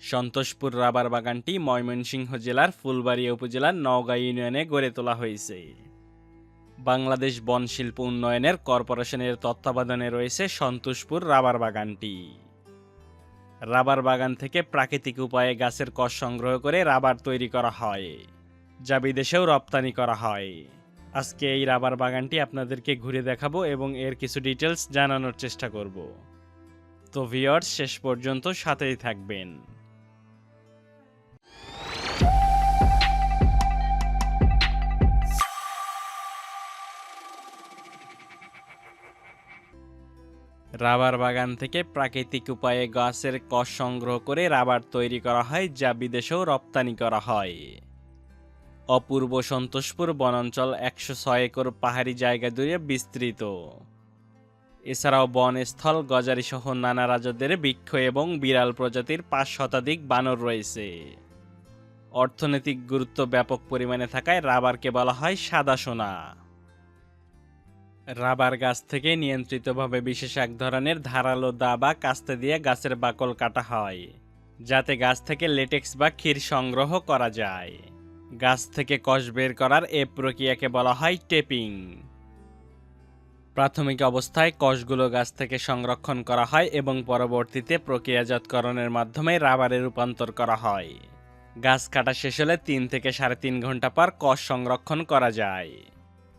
Santoshpur rubber বাগানটি ময়মনসিংহ জেলার ফুলবাড়িয়া উপজেলার নওগাঁ ইউনিয়নে গড়ে তোলা হয়েছে। বাংলাদেশ বন শিল্প উন্নয়নের কর্পোরেশনের তত্ত্বাবধানে রয়েছে সন্তোষপুর রাবার বাগানটি। রাবার বাগান থেকে প্রাকৃতিক উপায়ে গাছের কষ সংগ্রহ করে রাবার তৈরি করা হয়, যা বিদেশেও রপ্তানি করা হয়। আজকে এই রাবার বাগানটি আপনাদেরকে ঘুরে দেখাবো এবং এর কিছু ডিটেলস জানানোর চেষ্টা করব। তো ভিওর্স শেষ পর্যন্ত সাথেই থাকবেন। রাবার বাগান থেকে প্রাকৃতিক উপায়ে গাছের কষ সংগ্রহ করে রাবার তৈরি করা হয়, যা বিদেশেও রপ্তানি করা হয়। অপূর্ব সন্তোষপুর বনাঞ্চল একশো ছয় একর পাহাড়ি জায়গা জুড়ে বিস্তৃত। এছাড়াও বনস্থল গজারি সহ নানা রাজ্যদের বৃক্ষ এবং বিড়াল প্রজাতির পাঁচ শতাধিক বানর রয়েছে। অর্থনৈতিক গুরুত্ব ব্যাপক পরিমাণে থাকায় রাবারকে বলা হয় সাদা সোনা। রাবার গাছ থেকে নিয়ন্ত্রিতভাবে বিশেষ এক ধরনের ধারালো দা বা কাস্তে দিয়ে গাছের বাকল কাটা হয়, যাতে গাছ থেকে লেটেক্স বা ক্ষীর সংগ্রহ করা যায়। গাছ থেকে কষ বের করার এ প্রক্রিয়াকে বলা হয় টেপিং। প্রাথমিক অবস্থায় কষগুলো গাছ থেকে সংরক্ষণ করা হয় এবং পরবর্তীতে প্রক্রিয়াজাতকরণের মাধ্যমে রাবারে রূপান্তর করা হয়। গাছ কাটা শেষ হলে তিন থেকে সাড়ে তিন ঘণ্টা পর কষ সংরক্ষণ করা যায়।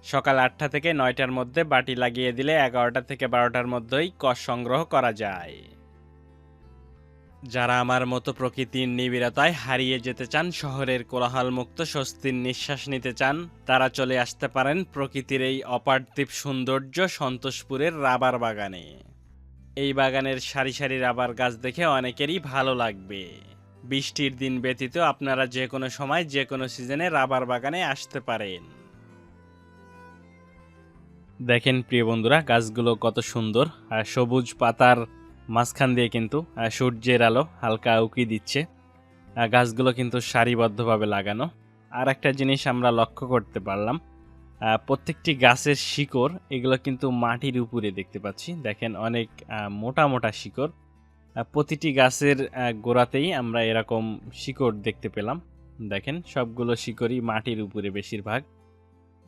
সকাল আটটা থেকে নয়টার মধ্যে বাটি লাগিয়ে দিলে এগারোটা থেকে বারোটার মধ্যেই কষ সংগ্রহ করা যায়। যারা আমার মতো প্রকৃতির নিবিড়তায় হারিয়ে যেতে চান, শহরের কোলাহলমুক্ত স্বস্তির নিঃশ্বাস নিতে চান, তারা চলে আসতে পারেন প্রকৃতির এই অপার্থিব সৌন্দর্য সন্তোষপুরের রাবার বাগানে। এই বাগানের সারি সারি রাবার গাছ দেখে অনেকেরই ভালো লাগবে। বৃষ্টির দিন ব্যতীত আপনারা যে কোনো সময় যে কোনো সিজনে রাবার বাগানে আসতে পারেন। দেখেন প্রিয় বন্ধুরা, গাছগুলো কত সুন্দর। আর সবুজ পাতার মাঝখান দিয়ে কিন্তু সূর্যের আলো হালকা উকি দিচ্ছে। গাছগুলো কিন্তু সারিবদ্ধভাবে লাগানো। আর একটা জিনিস আমরা লক্ষ্য করতে পারলাম প্রত্যেকটি গাছের শিকড় এগুলো কিন্তু মাটির উপরে দেখতে পাচ্ছি। দেখেন অনেক মোটা মোটা শিকড়। প্রতিটি গাছের গোড়াতেই আমরা এরকম শিকড় দেখতে পেলাম। দেখেন সবগুলো শিকড়ই মাটির উপরে বেশিরভাগ।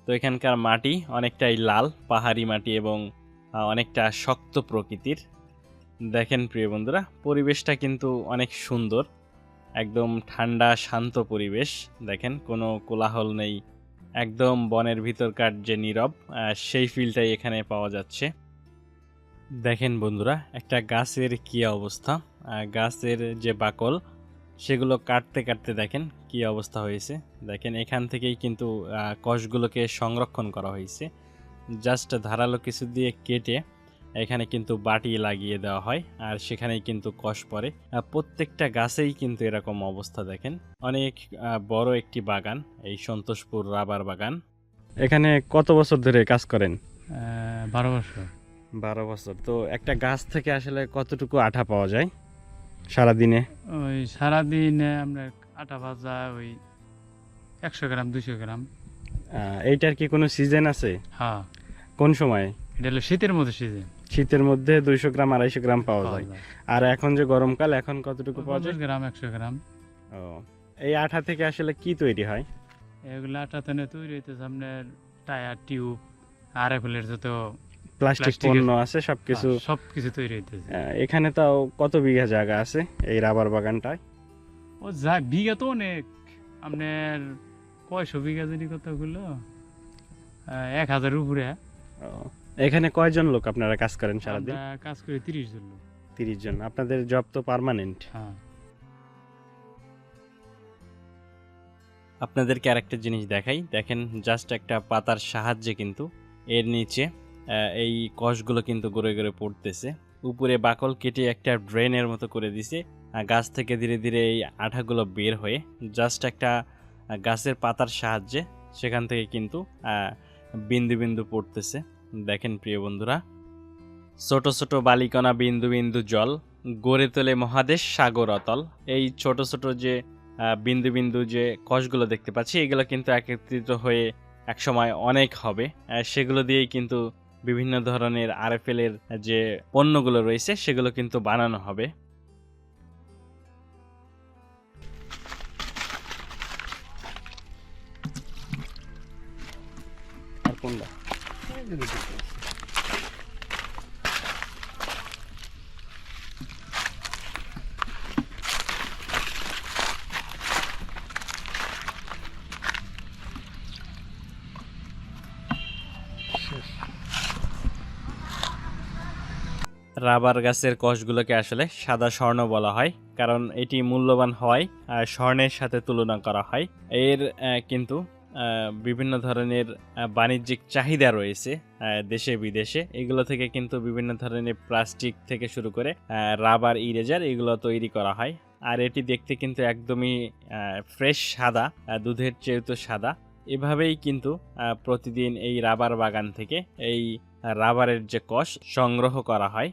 তো এখানকার মাটি অনেকটাই লাল, পাহাড়ি মাটি এবং অনেকটা শক্ত প্রকৃতির। দেখেন প্রিয় বন্ধুরা, পরিবেশটা কিন্তু অনেক সুন্দর, একদম ঠান্ডা, শান্ত পরিবেশ। দেখেন, কোনো কোলাহল নেই, একদম বনের ভিতরকার যে নীরব সেই ফিলটাই এখানে পাওয়া যাচ্ছে। দেখেন বন্ধুরা, একটা গাছের কী অবস্থা? গাছের যে বাকল সেগুলো কাটতে কাটতে দেখেন কি অবস্থা হয়েছে। দেখেন এখান থেকেই কিন্তু কষগুলোকে সংরক্ষণ করা হয়েছে। জাস্ট ধারালো কিছু দিয়ে কেটে এখানে কিন্তু বাটি লাগিয়ে দেওয়া হয় আর সেখানেই কিন্তু কষ পড়ে। প্রত্যেকটা গাছেই কিন্তু এরকম অবস্থা দেখেন। অনেক বড় একটি বাগান এই সন্তোষপুর রাবার বাগান। এখানে কত বছর ধরে কাজ করেন? বারো বছর। বারো বছর। তো একটা গাছ থেকে আসলে কতটুকু আঠা পাওয়া যায়? সারাদিনে? ওই সারাদিনে আমরা আটা ভাজা ওই একশো গ্রাম দুশো গ্রাম। এইটার কি কোনো সিজন আছে? হ্যাঁ। কোন সময়? এটা হলো শীতের মধ্যে সিজন শীতের মধ্যে দুইশো গ্রাম আড়াইশো গ্রাম পাওয়া যায়। আর এখন যে গরমকাল এখন কতটুকু পাওয়া যায়? গ্রাম একশো গ্রাম। ও এই আঠা থেকে আসলে কি তৈরি হয়? এগুলো তেনে তৈরি হইতেছে আপনার টায়ার টিউব আর এগুলোর যত প্লাস্টিক পণ্য আছে সবকিছু সব কিছু তৈরি হইতেছে। এখানে তাও কত বিঘা জায়গা আছে এই রাবার বাগানটায়? ও যা বিঘা তো অনেক। আপনার কয়শো বিঘা যদি কতগুলো? এক হাজার উপরে। এখানে কয়জন লোক আপনারা কাজ করেন সারাদিন? কাজ করি তিরিশ জন লোক। তিরিশ জন। আপনাদের জব তো পার্মানেন্ট হ্যাঁ। আপনাদেরকে আরেকটা জিনিস দেখাই। দেখেন জাস্ট একটা পাতার সাহায্যে কিন্তু এর নিচে এই কষগুলো কিন্তু গড়ে গড়ে পড়তেছে। উপরে বাকল কেটে একটা ড্রেনের মতো করে দিছে। গাছ থেকে ধীরে ধীরে এই আঠাগুলো বের হয়ে জাস্ট একটা গাছের পাতার সাহায্যে সেখান থেকে কিন্তু বিন্দু বিন্দু পড়তেছে। দেখেন প্রিয় বন্ধুরা, ছোট ছোট বালিকণা বিন্দু বিন্দু জল, গড়ে তোলে মহাদেশ সাগর অতল। এই ছোট ছোট যে বিন্দু বিন্দু যে কষগুলো দেখতে পাচ্ছি, এগুলো কিন্তু একত্রিত হয়ে একসময় অনেক হবে। সেগুলো দিয়েই কিন্তু বিভিন্ন ধরনের আরএফএলের যে পণ্যগুলো রয়েছে সেগুলো কিন্তু বানানো হবে। আর কোনটা? রাবার গাছের কষগুলোকে আসলে সাদা স্বর্ণ বলা হয়, কারণ এটি মূল্যবান হয় আর স্বর্ণের সাথে তুলনা করা হয়। এর কিন্তু বিভিন্ন ধরনের বাণিজ্যিক চাহিদা রয়েছে দেশে বিদেশে। এগুলো থেকে কিন্তু বিভিন্ন ধরনের প্লাস্টিক থেকে শুরু করে রাবার ইরেজার এগুলো তৈরি করা হয়। আর এটি দেখতে কিন্তু একদমই ফ্রেশ সাদা দুধের চেয়ে তো সাদা। এভাবেই কিন্তু প্রতিদিন এই রাবার বাগান থেকে এই রাবারের যে কষ সংগ্রহ করা হয়।